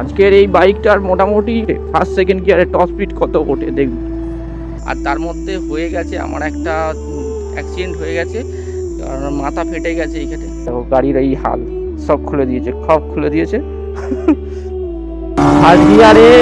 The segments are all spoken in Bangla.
আজকের এই বাইকটার মোটামুটি ফার্স্ট সেকেন্ড গিয়ারে টপ স্পিড কত ওঠে দেখব। আর তার মধ্যে হয়ে গেছে আমার একটা অ্যাক্সিডেন্ট হয়ে গেছে কারণ মাথা ফেটে গেছে এইখানে দেখো গাড়ির এই হাল সব খুলে দিয়েছে সব খুলে দিয়েছে। ফার্স্ট গিয়ারে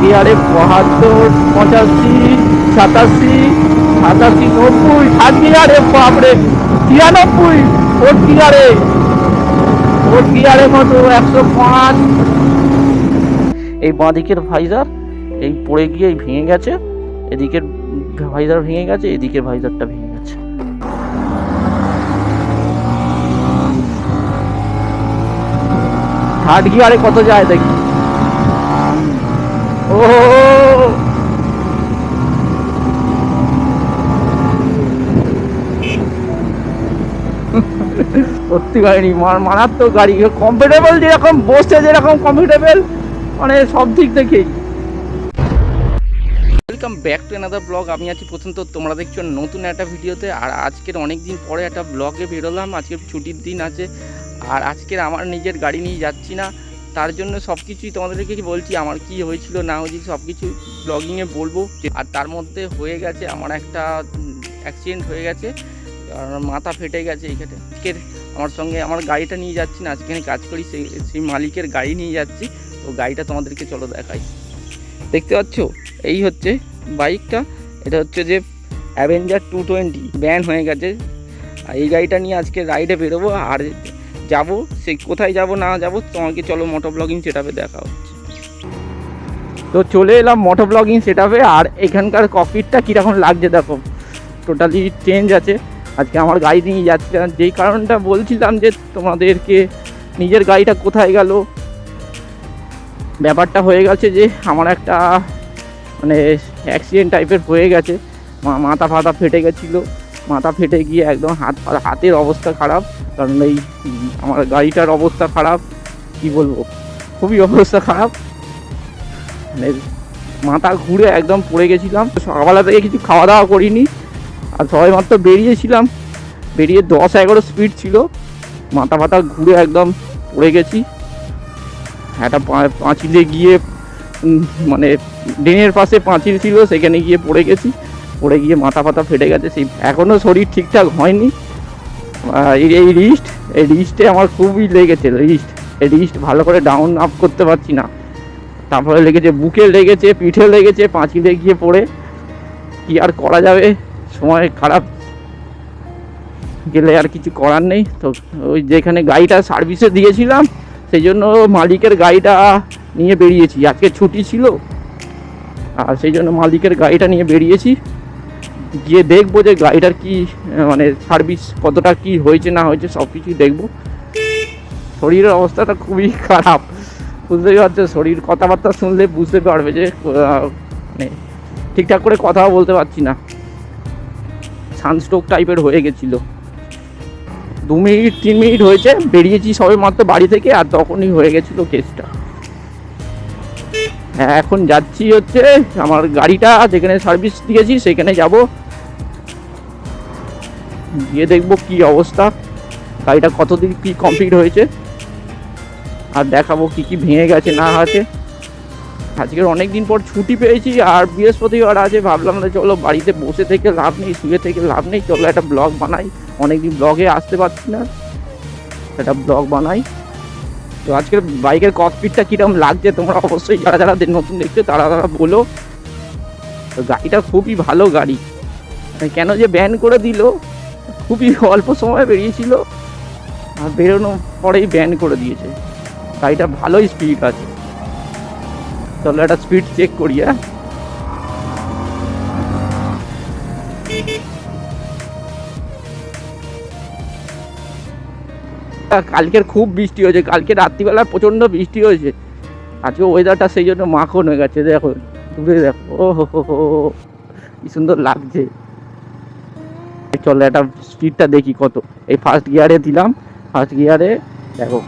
গিয়ারে বাহাত্তর পঁচাশি সাতাশি সাতাশি নব্বই সাত গিয়ারে বাপরে তিরানব্বই ফোর্থ গিয়ারে ফোর্থ গিয়ারে মতো একশো পাঁচ। এই বাঁ দিকের ভাইজার, এই পড়ে গিয়ে ভেঙে গেছে, এদিকের ভাইজার ভেঙে গেছে, এদিকের ভাইজারটা ভেঙে গেছে। থার্ড গিয়ারে কত যায় দেখি। ও সত্যি গাড়ি মারাত্মক গাড়ি। কমফোর্টেবল যেরকম বসে যেরকম কমফোর্টেবল মানে সব দিক থেকেই। Welcome back to another blog আমি আছি প্রথম তো, তোমরা দেখছ নতুন একটা ভিডিওতে। আর আজকের অনেক দিন পরে একটা ব্লগে বেরোলাম। আজকে ছুটির দিন আছে। আর আজকের আমার নিজের গাড়ি নিয়ে যাচ্ছি না। তার জন্য সব কিছুই তোমাদেরকে বলছি, আমার কি হয়েছিল না হয়েছিল সব কিছু ব্লগিংয়ে বলব। আর তার মধ্যে হয়ে গেছে, আমার একটা অ্যাক্সিডেন্ট হয়ে গেছে। কারণ মাথা ফেটে গেছে এইখানে আজকের আমার সঙ্গে আমার গাড়িটা নিয়ে যাচ্ছি না, আজকে কাজ করি, সেই সেই মালিকের গাড়ি নিয়ে যাচ্ছি, তো গাড়িটা তোমাদেরকে চলো দেখাই। দেখতে পাচ্ছ? এই হচ্ছে বাইকটা, এটা হচ্ছে যে অ্যাভেঞ্জার টু টোয়েন্টি ব্যান হয়ে গেছে। আর এই গাড়িটা নিয়ে আজকে রাইডে বেরোবো, আর যাব, সে কোথায় যাব, না যাব, তোমাকে চলো মোটো ব্লগিং সেটাপে দেখা হচ্ছে। তো চলে এলাম মোটো ব্লগিং সেটাপে আর এখানকার কপিটটা কীরকম লাগছে দেখো। টোটালি চেঞ্জ আছে। আজকে আমার গাড়ি নিয়ে যাচ্ছিলাম যেই কারণটা বলছিলাম যে তোমাদেরকে, নিজের গাড়িটা কোথায় গেল? ব্যাপারটা হয়ে গেছে যে আমার একটা মানে অ্যাক্সিডেন্ট টাইপের হয়ে গেছে। মাথা ফাতা ফেটে গেছিল। মাথা ফেটে গিয়ে একদম হাত হাতের অবস্থা খারাপ। কারণ এই আমার গাড়িটার অবস্থা খারাপ। কি বলব? খুবই অবস্থা খারাপ। মানে মাথা ঘুরে একদম পড়ে গেছিলাম। সকালবেলা থেকে কিছু খাওয়া দাওয়া করিনি। আর সবাই মাত্র বেরিয়েছিলাম। বেরিয়ে দশ এগারো স্পিড ছিল। মাথা ফাথা ঘুরে একদম পড়ে গেছি। একটা পাঁচিলে গিয়ে মানে ড্রেনের পাশে পাঁচিল ছিল, সেখানে গিয়ে পড়ে গেছি। পড়ে গিয়ে মাথা ফাথা ফেটে গেছে। সেই এখনও শরীর ঠিকঠাক হয়নি। এই রিস্ট এই রিস্টে আমার খুবই লেগেছে রিস্ট এই রিস্ট ভালো করে ডাউন আপ করতে পারছি না। তারপরে লেগেছে, বুকে লেগেছে, পিঠে লেগেছে, পাঁচিলে গিয়ে পড়ে। কি আর করা যাবে? সময় খারাপ। গেলে আর কিছু করার নেই। তো ওই যেখানে গাড়িটা সার্ভিসে দিয়েছিলাম, সেই জন্য মালিকের গাড়িটা নিয়ে বেরিয়েছি। আজকে ছুটি ছিল, আর সেই জন্য মালিকের গাড়িটা নিয়ে বেরিয়েছি। গিয়ে দেখব যে গাড়িটার কি মানে সার্ভিস কতটা কি হয়েছে, না হয়েছে সব কিছুই দেখব। শরীরের অবস্থাটা খুবই খারাপ। বুঝতেই পারছ, শরীর কথাবার্তা শুনলে বুঝতে পারবে যে মানে ঠিকঠাক করে কথাও বলতে পারছি না। সানস্ট্রোক টাইপের হয়ে গেছিল। দু মিনিট, তিন মিনিট হয়েছে, বেরিয়েছি সবে মাত্র বাড়ি থেকে আর তখনই হয়ে গেছিল কেসটা হ্যাঁ এখন যাচ্ছি হচ্ছে আমার গাড়িটা যেখানে সার্ভিস দিয়েছি সেখানে যাব। গিয়ে দেখব কি অবস্থা, গাড়িটা কতদিন কি কমপ্লিট হয়েছে। আর দেখাবো কি কি ভেঙে গেছে না আছে। আজকের অনেক দিন পর ছুটি পেয়েছি আর বৃহস্পতিবার আছে, ভাবলাম যে চলো বাড়িতে বসে থেকে লাভ নেই, শুয়ে থেকে লাভ নেই, চলো একটা ব্লগ বানাই। অনেকদিন ব্লগে আসতে পারছি না, একটা ব্লগ বানাই। তো আজকের বাইকের ককপিটটা কীরকম লাগছে তোমরা অবশ্যই যারা যারা নতুন দেখছ, তারা তারা বলো। তো গাড়িটা খুবই ভালো গাড়ি। মানে কেন যে ব্যান করে দিল, খুবই অল্প সময় বেরিয়েছিল, আর বেরোনোর পরেই ব্যান করে দিয়েছে। গাড়িটা ভালোই স্পিড আছে। চলো একটা স্পিড চেক করি হ্যাঁ? কালকের খুব বৃষ্টি হয়েছে, কালকে রাত্রিবেলা প্রচণ্ড বৃষ্টি হয়েছে। আজকে ওয়েদারটা সেই জন্য মাখন হয়ে গেছে, দেখো, দূরে দেখো, ও হো কি সুন্দর লাগছে। চলো একটা স্পিডটা দেখি কত। এই ফার্স্ট গিয়ারে দিলাম ফার্স্ট গিয়ারে দেখো।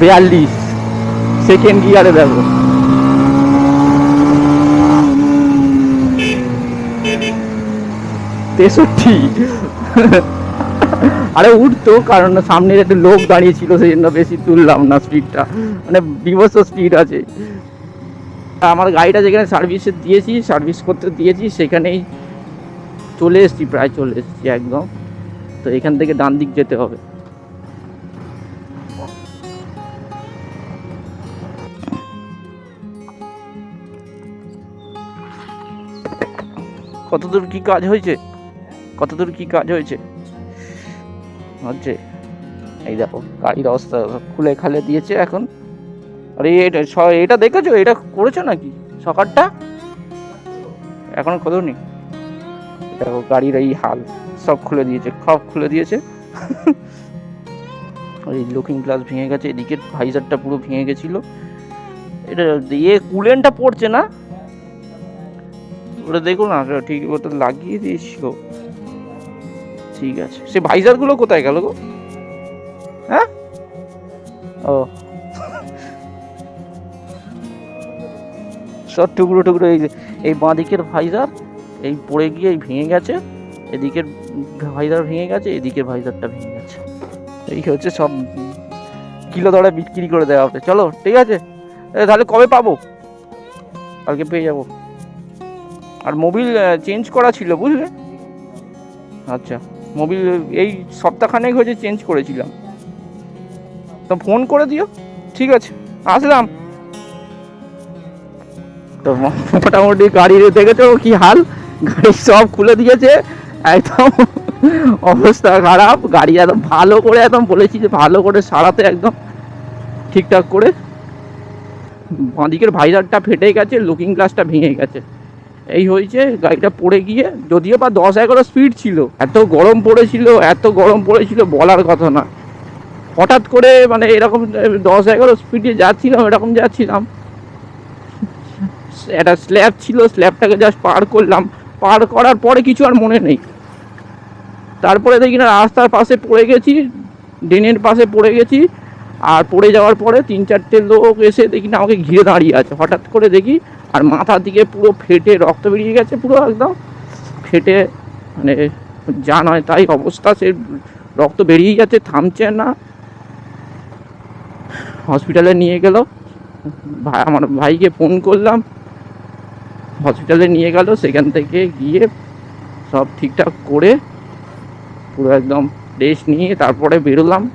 বিয়াল্লিশ সেকেন্ড গিয়ারে দেখো। তেষট্টি। আরে উঠতো কারণ সামনে একটা লোক দাঁড়িয়ে ছিল সেই জন্য বেশি তুললাম না স্পিডটা মানে বিভৎস স্পিড আছে। আমার গাড়িটা যেখানে সার্ভিসে দিয়েছি সার্ভিস করতে দিয়েছি, সেখানেই চলে এসেছি, প্রায় চলে এসেছি একদম। তো এখান থেকে ডান দিক যেতে হবে। কতদূর কি কাজ হয়েছে? কতদূর কি কাজ হয়েছে? হচ্ছে এই দেখো গাড়ির অবস্থা খুলে খালে দিয়েছে এখন। আরে, এটা এটা দেখেছ? এটা করেছ নাকি? সকালটা এখন খোলোনি দেখো, গাড়ির এই হাল সব খুলে দিয়েছে, সব খুলে দিয়েছে। এই লুকিং গ্লাস ভেঙে গেছে, এদিকে ভাইজারটা পুরো ভেঙে গেছিল। এটা ইয়ে কুলেনটা পড়ছে না? ওটা দেখো না ঠিক, ওটা লাগিয়ে দিয়েছিল ঠিক আছে। সে ভাইজারগুলো কোথায় গেল গো? হ্যাঁ? ও। সব টুকরো টুকরো, এই এই বাঁ দিকের ভাইজার, এই পড়ে গিয়ে এই ভেঙে গেছে, এদিকের ভাইজার ভেঙে গেছে, এদিকের ভাইজারটা ভেঙে গেছে। এই হচ্ছে সব কিলো দরে বিক্রি করে দেওয়া হবে। চলো, ঠিক আছে? তাহলে কবে পাবো? কালকে পেয়ে যাব। আর মোবিল চেঞ্জ করা ছিল, বুঝলে? আচ্ছা মোবিল, এই সপ্তাহখানেক হয়েছে চেঞ্জ করেছিলাম। তো ফোন করে দিও, ঠিক আছে, আসলাম। তো মোটামুটি গাড়ির দেখেছ কি হাল? গাড়ি সব খুলে দিয়েছে, একদম অবস্থা খারাপ, গাড়ি একদম ভালো করে একদম বলেছি যে ভালো করে সারাতে একদম ঠিকঠাক করে। বাঁদিকের ভাইজারটা ফেটে গেছে লুকিং গ্লাসটা ভেঙে গেছে। এই হয়েছে, গাড়িটা পড়ে গিয়ে, যদিও বা দশ এগারো স্পিড ছিল, এত গরম পড়েছিল, এত গরম পড়েছিল বলার কথা না। হঠাৎ করে মানে এরকম দশ এগারো স্পিডে যাচ্ছিলাম, এরকম যাচ্ছিলাম। একটা স্ল্যাব ছিল স্ল্যাবটাকে জাস্ট পার করলাম। পার করার পরে কিছু আর মনে নেই। তারপরে দেখি না, রাস্তার পাশে পড়ে গেছি, ড্রেনের পাশে পড়ে গেছি। আর পড়ে যাওয়ার পরে তিন চারটে লোক এসে দেখি না, আমাকে ঘিরে দাঁড়িয়ে আছে। হঠাৎ করে দেখি আর মাথার দিকে পুরো ফেটে, রক্ত বেরিয়ে গেছে পুরো একদম। ফেটে মানে যা নয় তাই অবস্থা, সে রক্ত বেরিয়ে যাচ্ছে, থামছে না। হসপিটালে নিয়ে গেল। ভাই, আমার ভাইকে ফোন করলাম। হসপিটালে নিয়ে গেল, সেখান থেকে গিয়ে সব ঠিকঠাক করে পুরো একদম রেস্ট নিয়ে তারপরে বেরোলাম।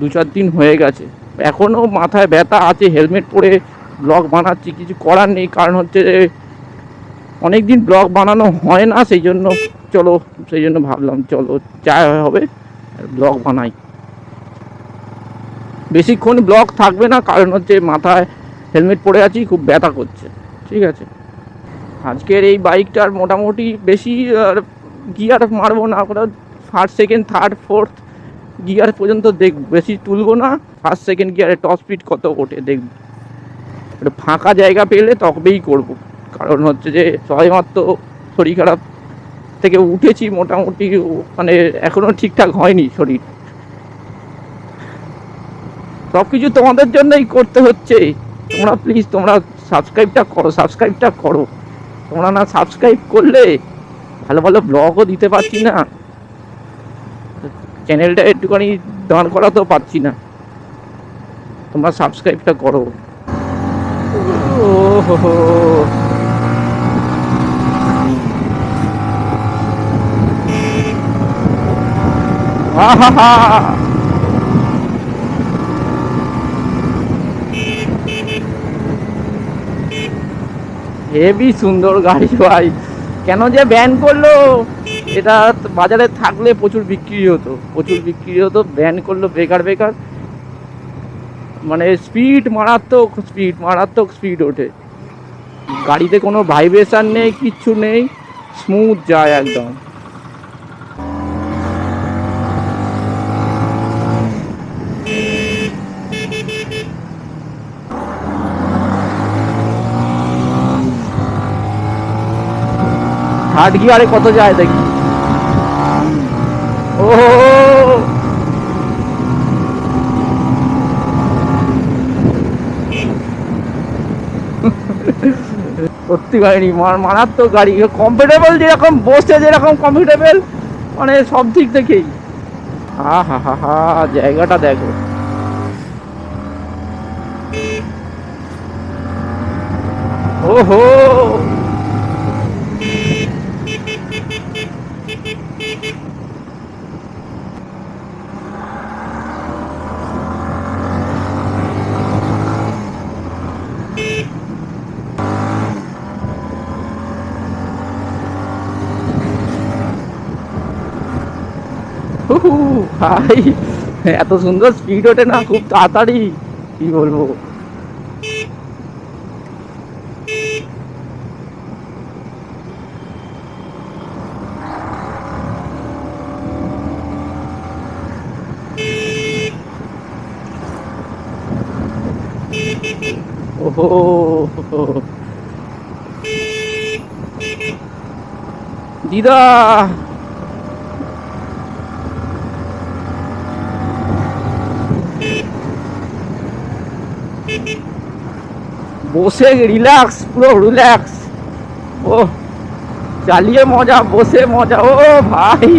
দু চার দিন হয়ে গেছে। এখনও মাথায় ব্যথা আছে, হেলমেট পরে ব্লগ বানাচ্ছি, কিছু করার নেই, কারণ হচ্ছে অনেক দিন ব্লগ বানানো হয় না, সেই জন্য চলো, সেই জন্য ভাবলাম চলো, যা হবে ব্লগ বানাই। বেশিক্ষণ ব্লগ থাকবে না, কারণ হচ্ছে মাথায় হেলমেট পরে আছি, খুব ব্যথা করছে, ঠিক আছে? আজকের এই বাইকটার মোটামুটি বেশি আর গিয়ার মারবো না ওটা first second third fourth gear পর্যন্ত দেখ বেশি তুলবো না ফার্স্ট সেকেন্ড গিয়ারে টপ স্পিড কত ওঠে দেখব। একটু ফাঁকা জায়গা পেলে তবেই করব। কারণ হচ্ছে যে সবেমাত্র শরীর খারাপ থেকে উঠেছি মোটামুটি মানে এখনও ঠিকঠাক হয়নি শরীর। সব কিছু তোমাদের জন্যই করতে হচ্ছে। তোমরা প্লিজ তোমরা সাবস্ক্রাইবটা করো সাবস্ক্রাইবটা করো। তোমরা না সাবস্ক্রাইব করলে ভালো ভালো ব্লগও দিতে পারছি না। চ্যানেলটা একটুখানি দাঁড় করাতেও পারছি না। তোমরা সাবস্ক্রাইবটা করো। হেভি সুন্দর গাড়ি ভাই। কেন যে ব্যান করল? এটা বাজারে থাকলে প্রচুর বিক্রি হতো। প্রচুর বিক্রি হতো ব্যান করল বেকার বেকার। মানে স্পিড মারাত্মক স্পিড মারাত্মক স্পিড ওঠে। গাড়িতে কোনো ভাইব্রেশন নেই, কিচ্ছু নেই স্মুথ যায় একদম। থার্ড গিয়ারে কত যায় দেখি। গাড়ি মার মারাত্মক গাড়ি। কমফোর্টেবল যেরকম বসে যেরকম কমফোর্টেবল মানে সব দিক থেকেই। হা হা হা হা, জায়গাটা দেখো। ওহো! ভাই এত সুন্দর স্পিড ওঠে না খুব তাড়াতাড়ি। কি বলব? ওহো। দিদা! বসে রিল্যাক্স পুরো রিল্যাক্স ও, চালিয়ে মজা, বসে মজা। ও ভাই।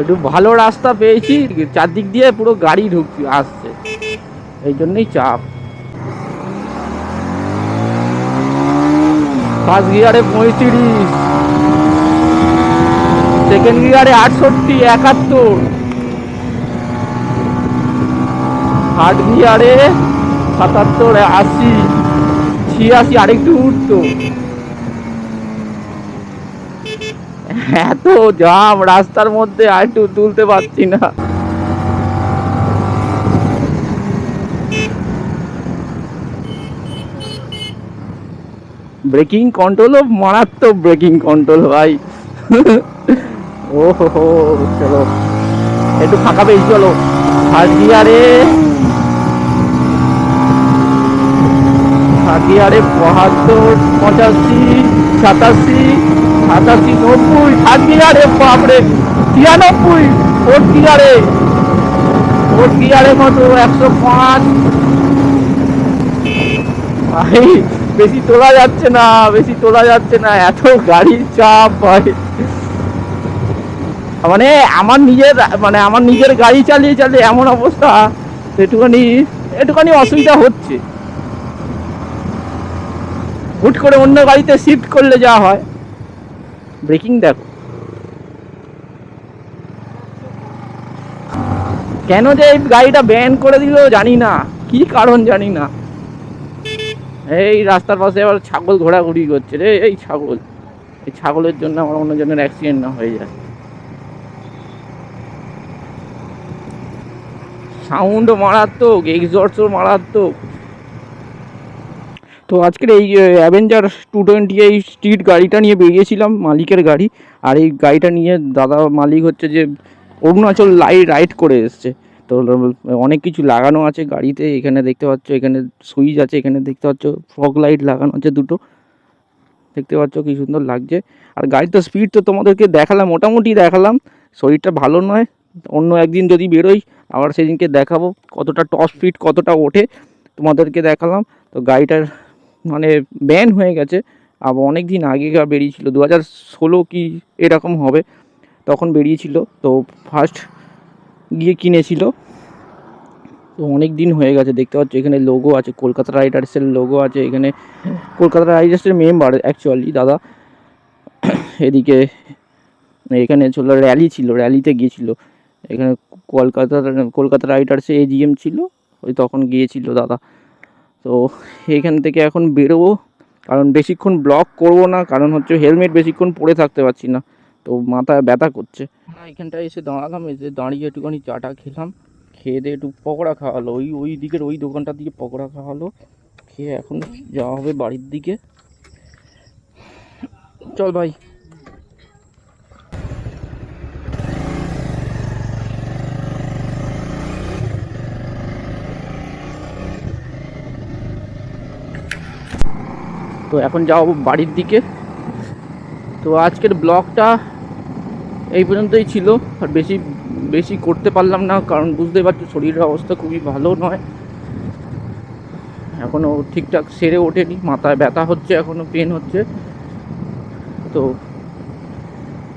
একটু ভালো রাস্তা পেয়েছি, চারদিক দিয়ে পুরো গাড়ি ঢুকছে আসছে। এই জন্যই চাপ। ফার্স্ট গিয়ারে পঁয়ত্রিশ। সেকেন্ড গিয়ারে আটষট্টি, একাত্তর। থার্ড গিয়ারে সাতাত্তর, আশি, ছিয়াশি, আরেকটু উঠতো এত জাম রাস্তার মধ্যে আর একটু তুলতে পারছি না। ব্রেকিং কন্ট্রোলও মারাত্মক ব্রেকিং কন্ট্রোল ভাই। ও হো চলো। একটু ফাঁকা পেয়েছি, চলো। থার্ড গিয়ারে গিয়ারে বাহাত্তর, পঁচাশি, সাতাশি সাতাশি, নব্বই থার্ড গিয়ারে বাপরে তিরানব্বই ফোর্থ গিয়ারে ফোর্থ গিয়ারে কত একশো পাঁচ। ভাই বেশি তোলা যাচ্ছে না, বেশি তোলা যাচ্ছে না, এত গাড়ির চাপ ভাই। মানে আমার নিজের মানে আমার নিজের গাড়ি চালিয়ে চালিয়ে এমন অবস্থা, একটুখানি একটুখানি অসুবিধা হচ্ছে। হুট করে অন্য গাড়িতে শিফট করলে যা হয়। ব্রেকিং দেখো। কেন যে এই গাড়িটা ব্যান করে দিল জানি না, কি কারণ জানি না। এই রাস্তার পাশে আবার ছাগল ঘোরাঘুরি করছে রে, এই ছাগল। এই ছাগলের জন্য আমার অন্যজনের অ্যাক্সিডেন্ট না হয়ে যায়। সাউন্ড মারাত্মক এক্সস্টও মারাত্মক। তো আজকের এই অ্যাভেঞ্জার টু টোয়েন্টি এই স্ট্রিট গাড়িটা নিয়ে বেরিয়েছিলাম, মালিকের গাড়ি। আর এই গাড়িটা নিয়ে দাদা মালিক হচ্ছে যে অরুণাচল লাই রাইড করে এসছে। তো অনেক কিছু লাগানো আছে গাড়িতে, এখানে দেখতে পাচ্ছ, এখানে সুইচ আছে, এখানে দেখতে পাচ্ছ, ফগ লাইট লাগানো আছে দুটো। দেখতে পাচ্ছ কি সুন্দর লাগছে। আর গাড়ির তো স্পিড তো তোমাদেরকে দেখালাম, মোটামুটি দেখালাম। শরীরটা ভালো নয়, অন্য একদিন যদি বেরোই, আবার সেদিনকে দেখাবো কতটা টপ স্পিড কতটা ওঠে, তোমাদেরকে দেখালাম। তো গাড়িটার মানে ব্যান হয়ে গেছে আবার অনেক দিন আগেকার বেরিয়েছিল দু হাজার ষোলো কি এরকম হবে, তখন বেরিয়েছিল। তো ফার্স্ট গিয়ে কিনেছিল। তো অনেক দিন হয়ে গেছে, দেখতে পাচ্ছ এখানে লোগো আছে, কলকাতা রাইডার্সের লোগো আছে এখানে। কলকাতা রাইডার্সের মেম্বার অ্যাকচুয়ালি দাদা। এদিকে এখানে ছিল র্যালি ছিল র্যালিতে গিয়েছিল। এখানে কলকাতা কলকাতা রাইডার্সে এজিএম ছিল, ওই তখন গিয়েছিল দাদা। তো এখান থেকে এখন বেরোবো, কারণ বেশিক্ষণ ব্লক করব না, কারণ হচ্ছে হেলমেট বেশিক্ষণ পরে থাকতে পারছি না। তো মাথায় ব্যথা করছে। এখানটায় এসে দাঁড়ালাম, এসে দাঁড়িয়ে একটুখানি চাটা খেলাম। খেয়ে দিয়ে একটু পকোড়া খাওয়ালো। ওই ওই দিকের ওই দোকানটার দিকে পকোড়া খাওয়ালো। খেয়ে এখন যাওয়া হবে বাড়ির দিকে। চল ভাই। তো এখন যাও বাড়ির দিকে। তো আজকের ব্লগটা এই পর্যন্তই ছিল। আর বেশি বেশি করতে পারলাম না, কারণ বুঝতেই পারছ শরীরের অবস্থা খুবই ভালো নয়। এখনও ঠিকঠাক সেরে ওঠেনি, মাথায় ব্যথা হচ্ছে এখনও পেন হচ্ছে। তো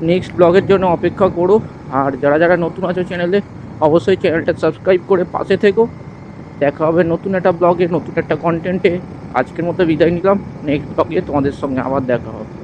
নেক্সট ব্লগের জন্য অপেক্ষা করো। আর যারা যারা নতুন আছো চ্যানেলে অবশ্যই চ্যানেলটা সাবস্ক্রাইব করে পাশে থেকো। দেখা হবে নতুন একটা ব্লগে নতুন একটা কন্টেন্টে আজকের মতো বিদায় নিলাম। নেক্সট ব্লগে তোমাদের সঙ্গে আবার দেখা হবে।